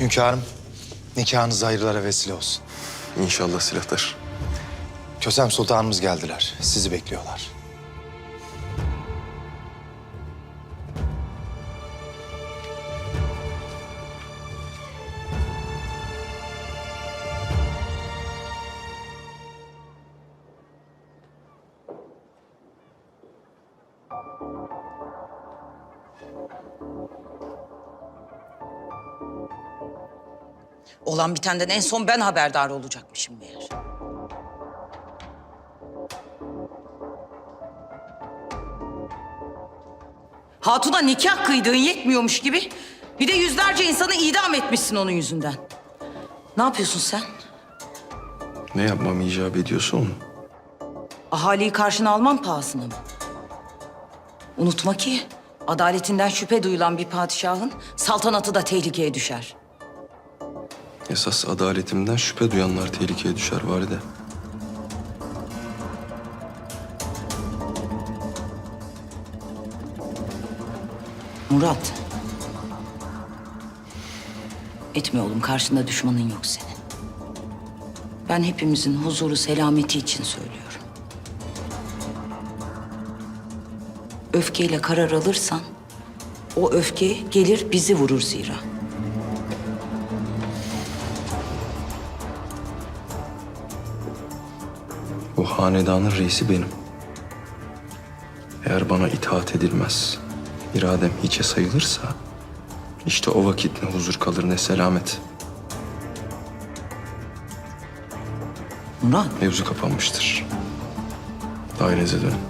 Hünkârım, nikahınız hayırlara vesile olsun. İnşallah silahlar. Kösem Sultanımız geldiler. Sizi bekliyorlar. Olan bitenden en son ben haberdar olacakmışım meğer. Hatun'a nikah kıydığın yetmiyormuş gibi bir de yüzlerce insanı idam etmişsin onun yüzünden. Ne yapıyorsun sen? Ne yapmam icap ediyorsa onu. Ahaliyi karşına alman pahasına mı? Unutma ki adaletinden şüphe duyulan bir padişahın saltanatı da tehlikeye düşer. Esas adaletimden şüphe duyanlar tehlikeye düşer valide. Murat. Etme oğlum karşında düşmanın yok senin. Ben hepimizin huzuru selameti için söylüyorum. Öfkeyle karar alırsan o öfke gelir bizi vurur zira. Hanedanın reisi benim. Eğer bana itaat edilmez, iradem hiçe sayılırsa... ...işte o vakit ne huzur kalır ne selamet. Murat Mevzu kapanmıştır. Dairenize dönün.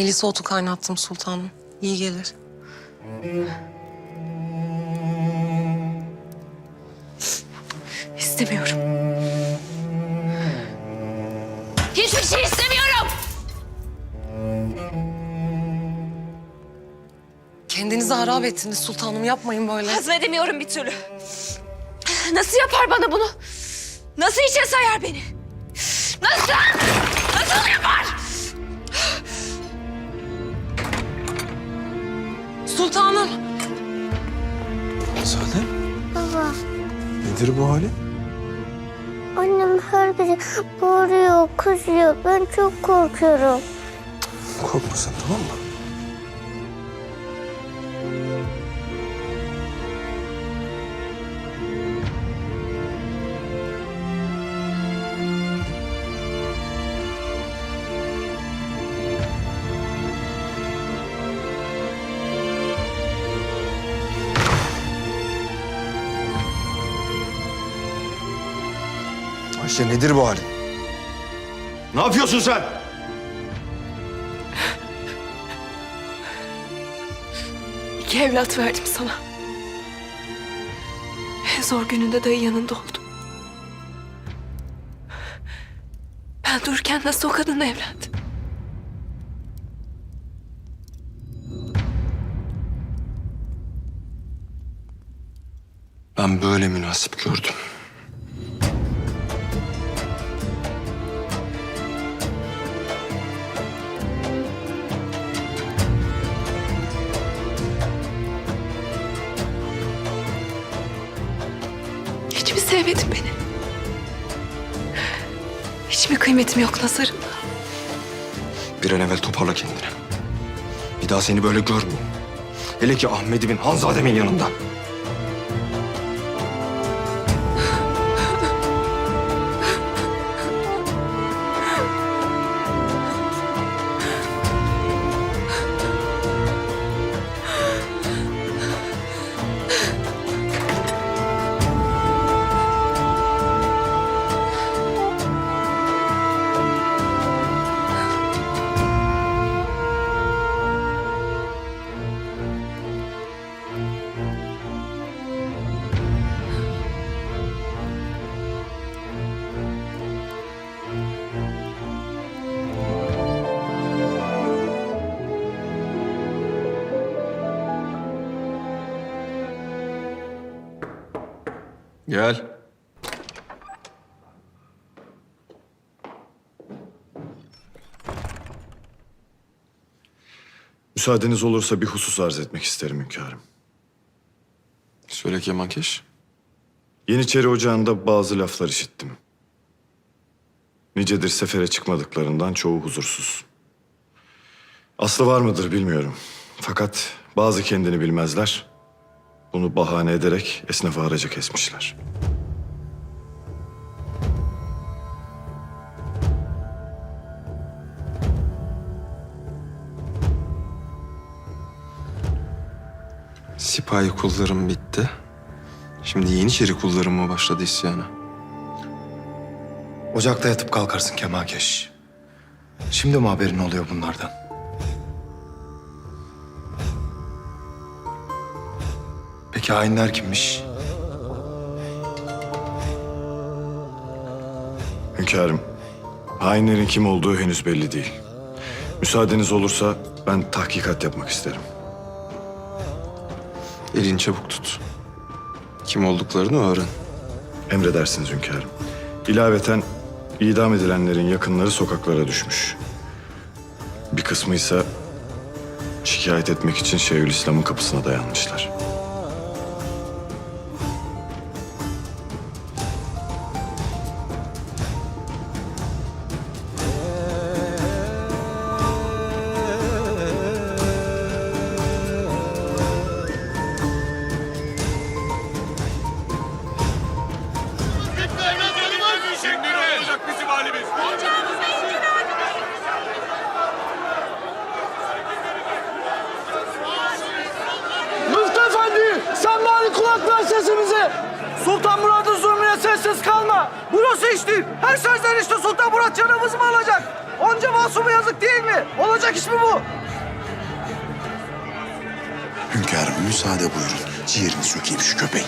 Melisa otu kaynattım sultanım. İyi gelir. İstemiyorum. Hiçbir şey istemiyorum. Kendinizi harap ettiniz sultanım. Yapmayın böyle. Hazmedemiyorum bir türlü. Nasıl yapar bana bunu? Nasıl içe sayar beni? Nasıl? Nasıl yapar? Sultanım. Sade Baba, nedir bu hali? annem her gece bağırıyor, kızıyor. Ben çok korkuyorum. Korkma sen tamam mı? Ayşe nedir bu halin? Ne yapıyorsun sen? İki evlat verdim sana. En zor gününde dayı yanında oldu. Ben dururken nasıl o kadınla evlendim? Ben böyle münasip gördüm. Kıymetim yok nazarında? Bir an evvel toparla kendini. Bir daha seni böyle görmeyeyim. Hele ki Ahmet'imin, Hanzademin yanında. Gel. Müsaadeniz olursa bir husus arz etmek isterim hünkârım. Söyle Kemankeş. Yeniçeri Ocağı'nda bazı laflar işittim. Nicedir sefere çıkmadıklarından çoğu huzursuz. Aslı var mıdır bilmiyorum. Fakat bazı kendini bilmezler. Bunu bahane ederek esnafı haraca kesmişler. Sipahi kullarım bitti. Şimdi Yeniçeri kullarım mı başladı isyana? Ocakta yatıp kalkarsın Kemalkeş. Şimdi mi haberin oluyor bunlardan? Peki hainler kimmiş? Hünkârım, hainlerin kim olduğu henüz belli değil. Müsaadeniz olursa ben tahkikat yapmak isterim. Elini çabuk tut. Kim olduklarını öğren. Emredersiniz hünkârım. İlaveten idam edilenlerin yakınları sokaklara düşmüş. Bir kısmı ise şikayet etmek için Şeyhülislam'ın kapısına dayanmışlar. Ver sesimize. Sultan Murat'ın zulmüne sessiz kalma. Burası iştir. Her sözden işte Sultan Murat canımızı mı alacak? Onca masuma yazık değil mi? Olacak iş mi bu? Hünkârım müsaade buyurun. Ciğerini sökeyim şu köpeğin.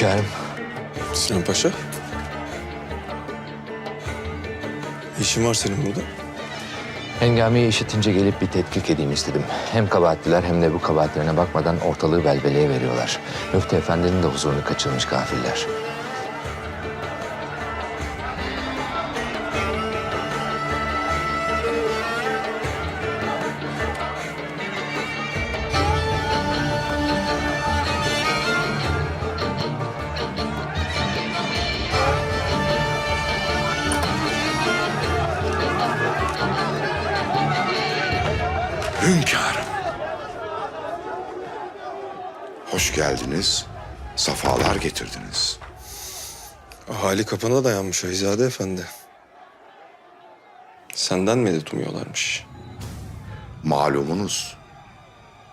Hünkârım. Sinan Paşa. İşin var senin burada. Hengameyi işitince gelip bir tetkik edeyim istedim. Hem kabahatliler hem de bu kabahatlerine bakmadan ortalığı belbeleye veriyorlar. Müftü Efendi'nin de huzurunu kaçırmış gafiller. Hünkârım. Hoş geldiniz. Safalar getirdiniz. Ahali kapına dayanmış Ayzade Efendi. Senden medet umuyorlarmış. Malumunuz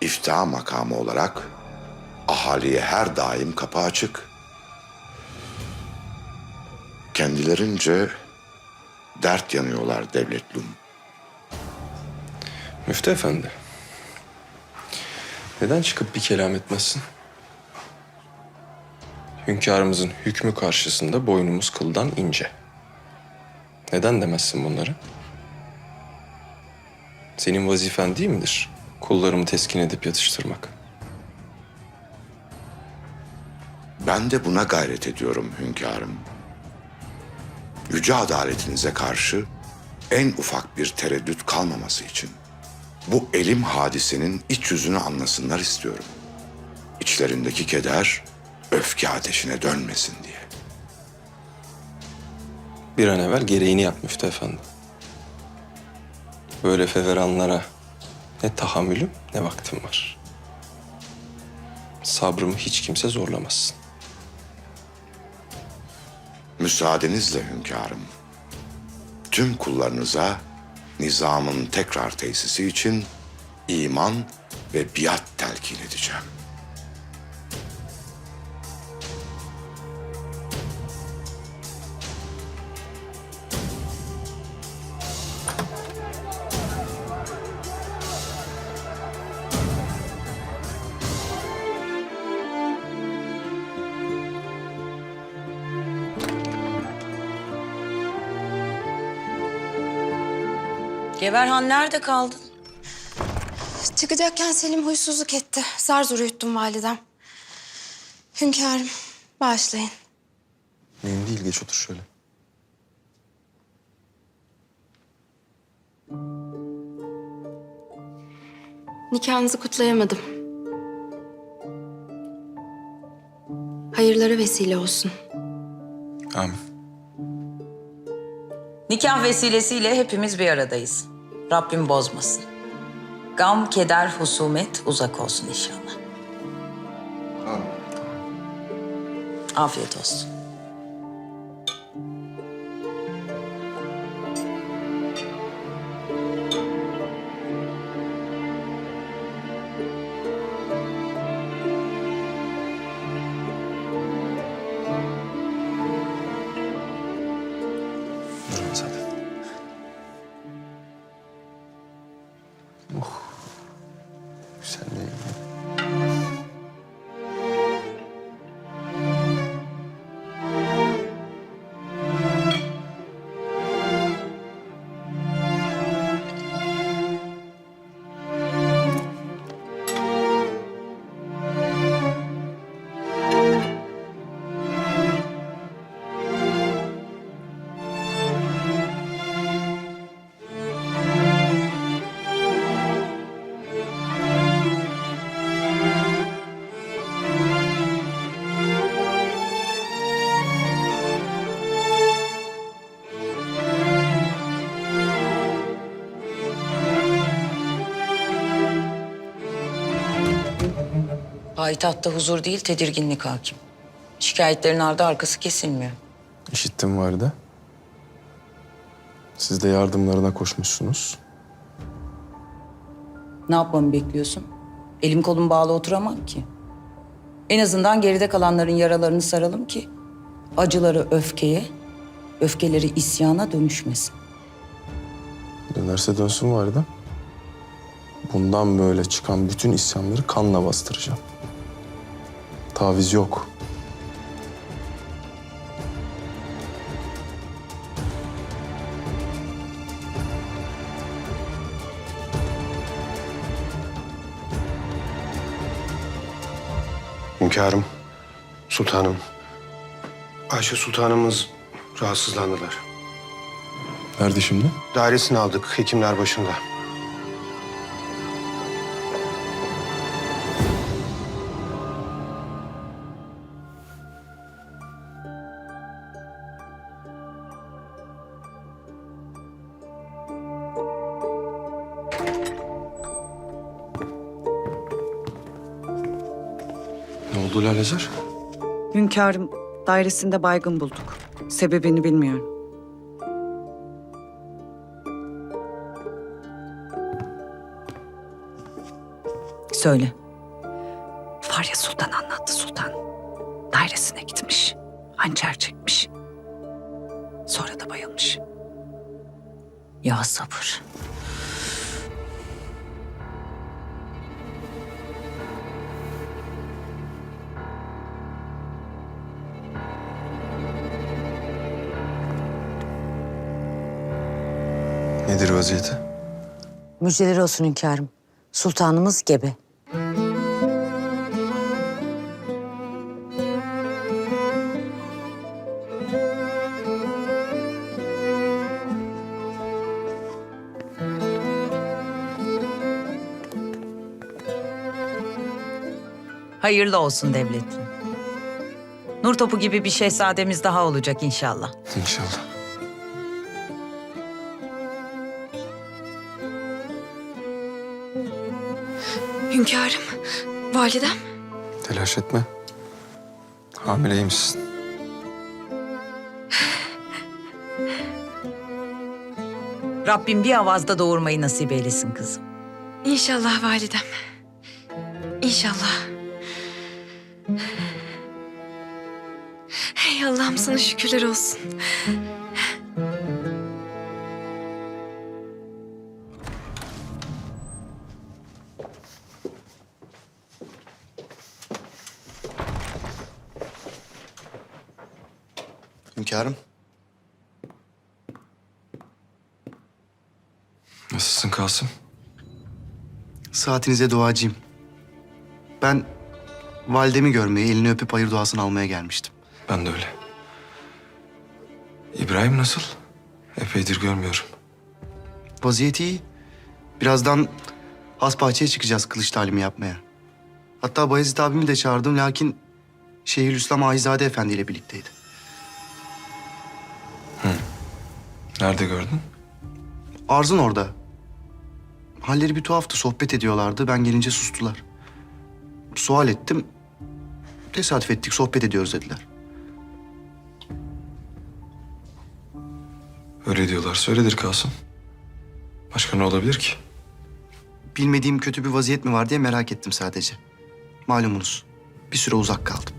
iftihar makamı olarak ahaliye her daim kapı açık. Kendilerince dert yanıyorlar devletlum. Müftü Efendi. Neden çıkıp bir kelam etmezsin? Hünkârımızın hükmü karşısında boynumuz kıldan ince. Neden demezsin bunları? Senin vazifen değil midir? Kullarımı teskin edip yatıştırmak. Ben de buna gayret ediyorum hünkârım. Yüce adaletinize karşı en ufak bir tereddüt kalmaması için bu elim hadisenin iç yüzünü anlasınlar istiyorum. İçlerindeki keder öfke ateşine dönmesin diye. Bir an evvel gereğini yap Müftü Efendi. Böyle feveranlara ne tahammülüm ne vaktim var. Sabrımı hiç kimse zorlamasın. Müsaadenizle hünkârım. Tüm kullarınıza nizamın tekrar tesisi için iman ve biat Geverhan nerede kaldın? Çıkacakken Selim huysuzluk etti. Zar zor uyuttum validem. Hünkârım, bağışlayın. Mühim değil geç otur şöyle. Nikahınızı kutlayamadım. Hayırlara vesile olsun. Amin. Nikah vesilesiyle hepimiz bir aradayız. Rabbim bozmasın. Gam, keder, husumet uzak olsun inşallah. Afiyet olsun. Payitahtta huzur değil, tedirginlik hakim. Şikayetlerin ardı arkası kesilmiyor. İşittim vardı. Siz de yardımlarına koşmuşsunuz. Ne yapmamı bekliyorsun? Elim kolum bağlı oturamam ki. En azından geride kalanların yaralarını saralım ki acıları öfkeye, öfkeleri isyana dönüşmesin. Dönerse dönsün validem. Bundan böyle çıkan bütün isyanları kanla bastıracağım. Taviz yok. Hünkârım, sultanım. Ayşe sultanımız rahatsızlandılar. Nerede şimdi? Dairesini aldık, hekimler başında. Lalezer? Hünkârım dairesinde baygın bulduk. Sebebini bilmiyorum. Söyle. Farya Sultan anlattı sultan. Dairesine gitmiş. Hançer çekmiş. Sonra da bayılmış. Ya sabır. Vaziyeti? Müjdeleri olsun hünkârım. Sultanımız gebe. Hayırlı olsun devletin. Nur topu gibi bir şehzademiz daha olacak inşallah. İnşallah. Hünkârım, validem. Telaş etme. Hamileymişsin. Rabbim bir avazda doğurmayı nasip eylesin kızım. İnşallah validem. İnşallah. Ey Allah'ım sana şükürler olsun. Hünkârım. Nasılsın Kasım? Saatinize duacıyım. Ben validemi görmeye, elini öpüp hayır duasını almaya gelmiştim. Ben de öyle. İbrahim nasıl? Epeydir görmüyorum. Vaziyeti iyi. Birazdan has bahçeye çıkacağız kılıç talimi yapmaya. Hatta Bayezid abimi de çağırdım lakin Şeyhülislam Ahizade Efendi ile birlikteydi. Nerede gördün? Arzın orada. Halleri bir tuhaftı, sohbet ediyorlardı. Ben gelince sustular. Sual ettim. Tesadüf ettik, sohbet ediyoruz dediler. Öyle diyorlar. Söyledir Kasım. Başka ne olabilir ki? Bilmediğim kötü bir vaziyet mi var diye merak ettim sadece. Malumunuz bir süre uzak kaldım.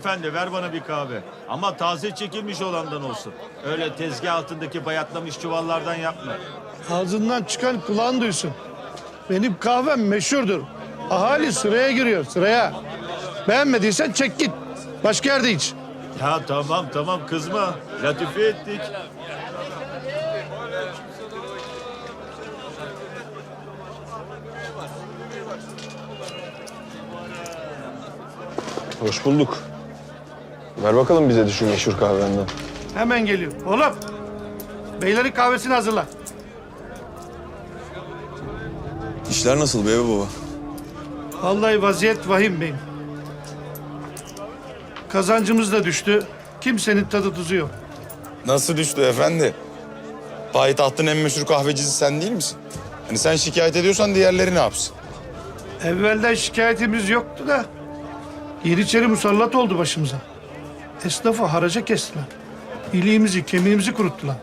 Efendi ver bana bir kahve. Ama taze çekilmiş olandan olsun. Öyle tezgah altındaki bayatlamış çuvallardan yapma. Ağzından çıkan kulağın duysun. Benim kahvem meşhurdur. Ahali sıraya giriyor, sıraya. Beğenmediysen çek git. Başka yerde iç. Ya tamam tamam kızma. Latife ettik. Hoş bulduk. Ver bakalım bize de şu meşhur kahvenden. Hemen geliyor. Oğlum. Beylerin kahvesini hazırla. İşler nasıl bey baba? Vallahi vaziyet vahim beyim. Kazancımız da düştü. Kimsenin tadı tuzu yok. Nasıl düştü efendi? Payitahtın en meşhur kahvecisi sen değil misin? Hani sen şikayet ediyorsan diğerleri ne yapsın? Evvelden şikayetimiz yoktu da Yeniçeri musallat oldu başımıza. Esnafı haraca kestiler. İliğimizi, kemiğimizi kuruttular.